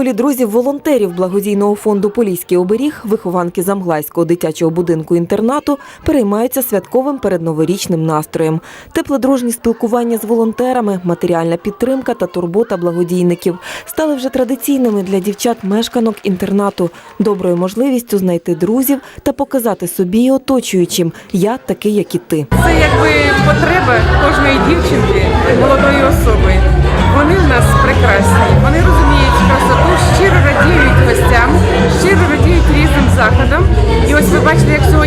колі друзів-волонтерів благодійного фонду Поліський оберіг вихованки Замглайського дитячого будинку інтернату переймаються святковим передноворічним настроєм. Тепле дружні спілкування з волонтерами, матеріальна підтримка та турбота благодійників стали вже традиційними для дівчат-мешканок інтернату, доброю можливістю знайти друзів та показати собі і оточуючим я такий, як і ти. Це якби потреба кожної дівчинки, молодої особи. Вони в нас прекрасні. Вони розуміють І ось ви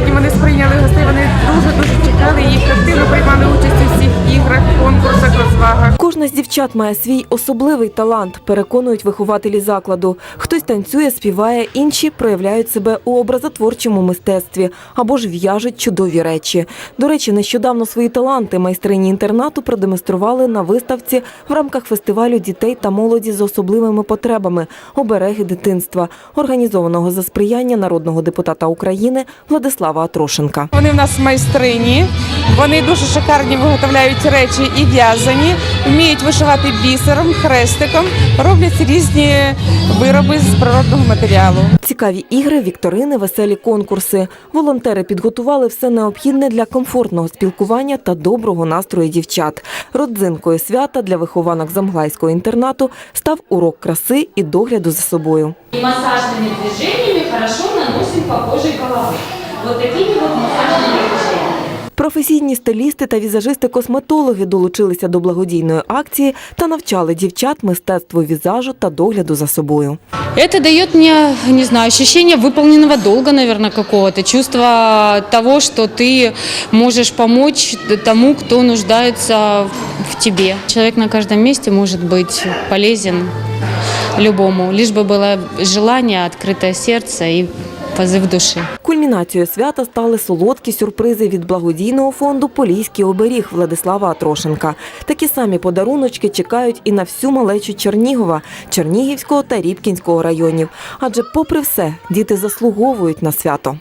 Кожна з дівчат має свій особливий талант, переконують вихователі закладу. Хтось танцює, співає, інші проявляють себе у образотворчому мистецтві або ж в'яжуть чудові речі. До речі, нещодавно свої таланти майстрині інтернату продемонстрували на виставці в рамках фестивалю дітей та молоді з особливими потребами обереги дитинства, організованого за сприяння народного депутата України Владислава Атрошенка. Вони в нас майстрині, вони дуже шикарні виготовляють речі і в'язані, вміють вишивати бісером, хрестиком, роблять різні вироби з природного матеріалу. Цікаві ігри, вікторини, веселі конкурси. Волонтери підготували все необхідне для комфортного спілкування та доброго настрою дівчат. Родзинкою свята для вихованок замглайського інтернату став урок краси і догляду за собою. И массажными движениями хорошо наносим по коже головы. Вот такими вот массажными движениями. Професійні стилісти та візажисти-косметологи долучилися до благодійної акції та навчали дівчат мистецтву візажу та догляду за собою. Это дает мне, не знаю, ощущение выполненного долга, наверное, какого-то, чувство того, что ты можешь помочь тому, кто нуждается в тебе. Человек на каждом месте может быть полезен любому, лишь бы было желание, открытое сердце и позыв душі. Кульмінацією свята стали солодкі сюрпризи від благодійного фонду Поліський оберіг Владислава Атрошенка. Такі самі подаруночки чекають і на всю малечу Чернігова, Чернігівського та Рібкінського районів. Адже, попри все, діти заслуговують на свято.